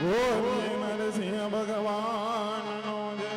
બોલે નરસિંહ ભગવાન નો જય.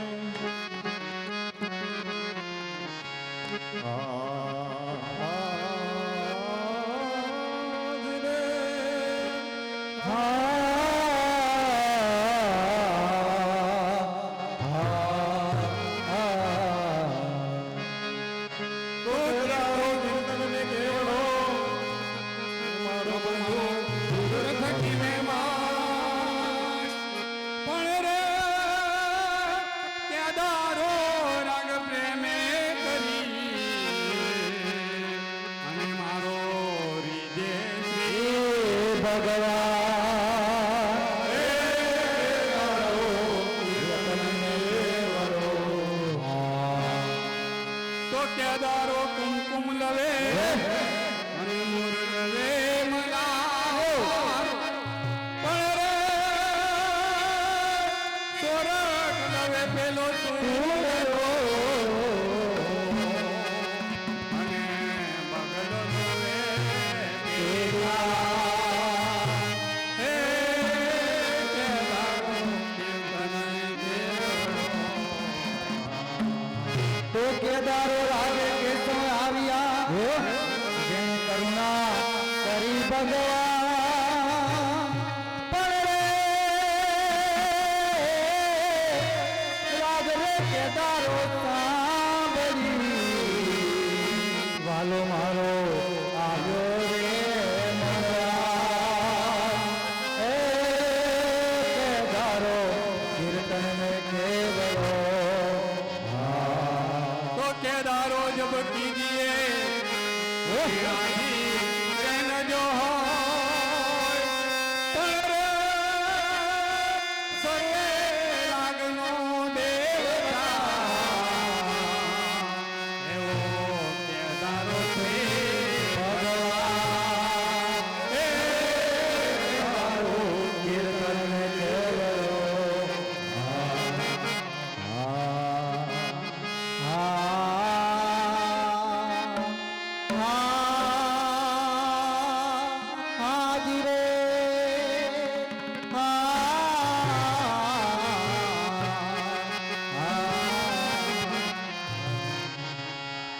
भगवान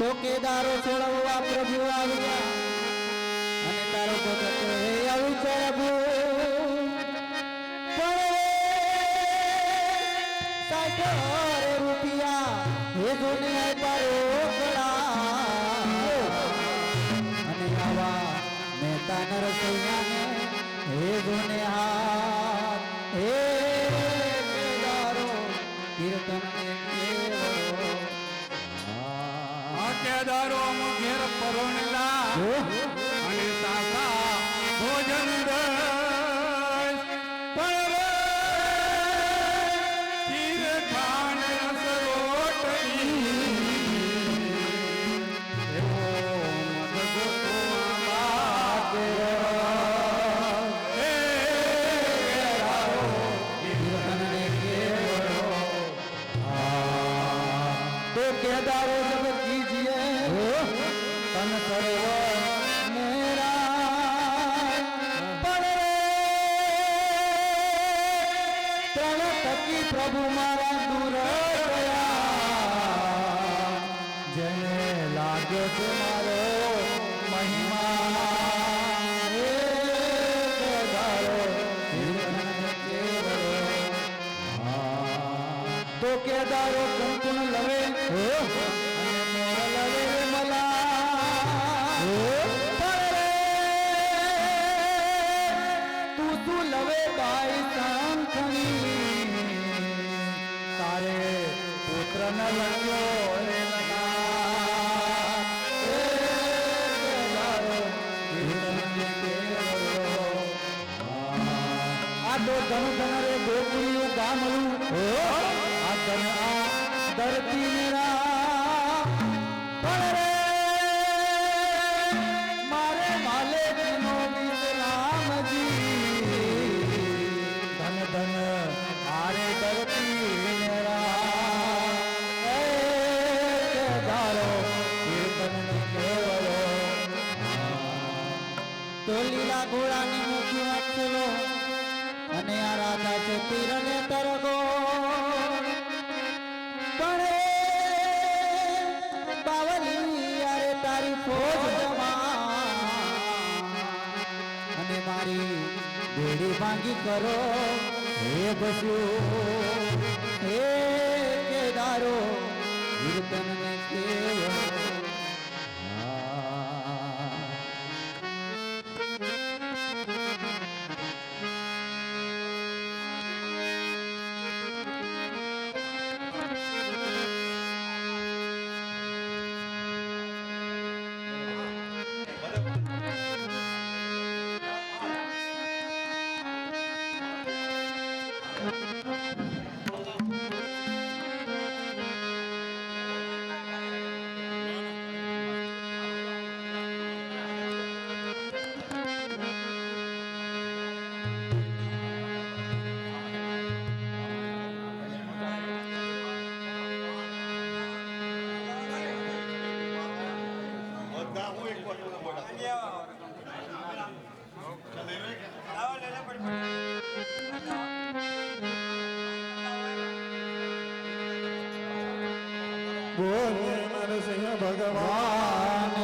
તો કે દારો છોડવા પ્રભુ આવ્યા. અને તારો ભગત હે આવું પ્રભુ. રૂપિયા હે દુનિયા પર અને આવા દૂર ગયા જેને લાગે તમારો મારો મહિમા તો કેદારો સંપૂર્ણ લવે તો ધન ધન રે ગોકુળિયું ગામલું આ ધન, આ ધરતી મેરા. પણ રે, મારે માલે નો રામજી. ધન ધન, આરે ધરતી મેરા. એ તો લીલા ઘોડાની મૂકી નાખેલો અને આ રાધા છે પીરને તરગો પણ બાવલી યારે તારી ફોજ અને મારી બેડી ભાંગી કરો. હે બસુ, હે કેદારો કીર્તન ને नरसिंह भगवान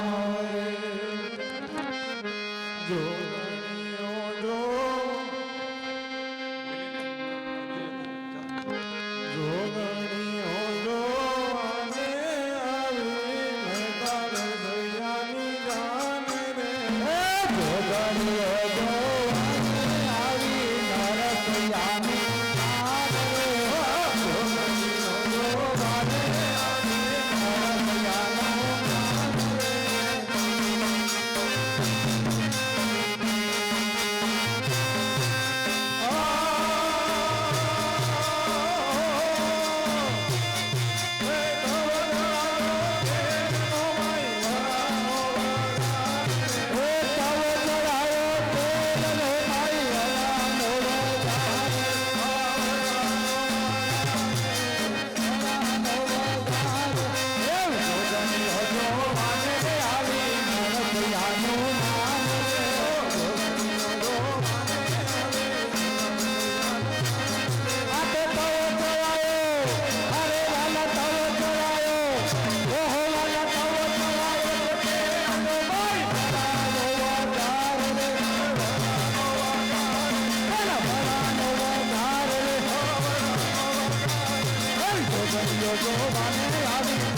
ભગવાને આવી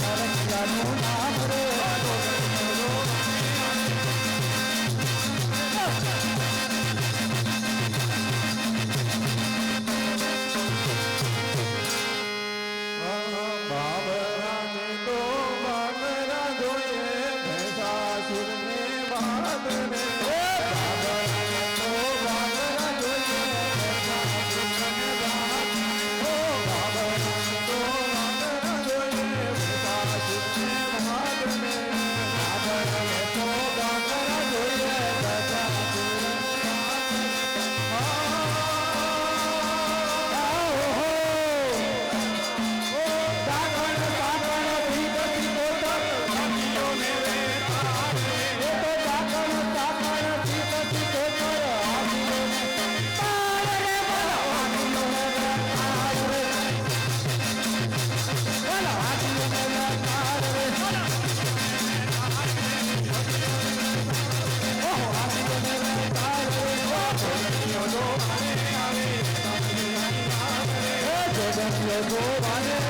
ધરમ નામ રે Oh, my God.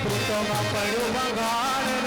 ભૂતમાં પડ્યું બગાડ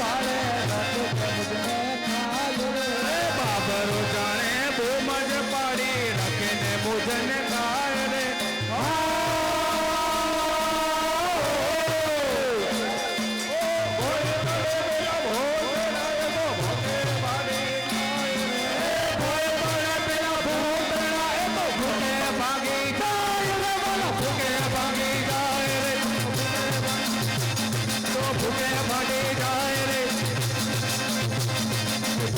પાડે બાબરો જાણે બૂમ જ પાડી રાખે ને મુજને ખાય રે ભૂખે ભાગી જાય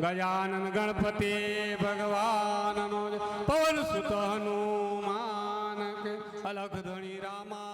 ગજાનન ગણપતિ ભગવાન પવન સુત હનુમાન અલખ ધણી રામા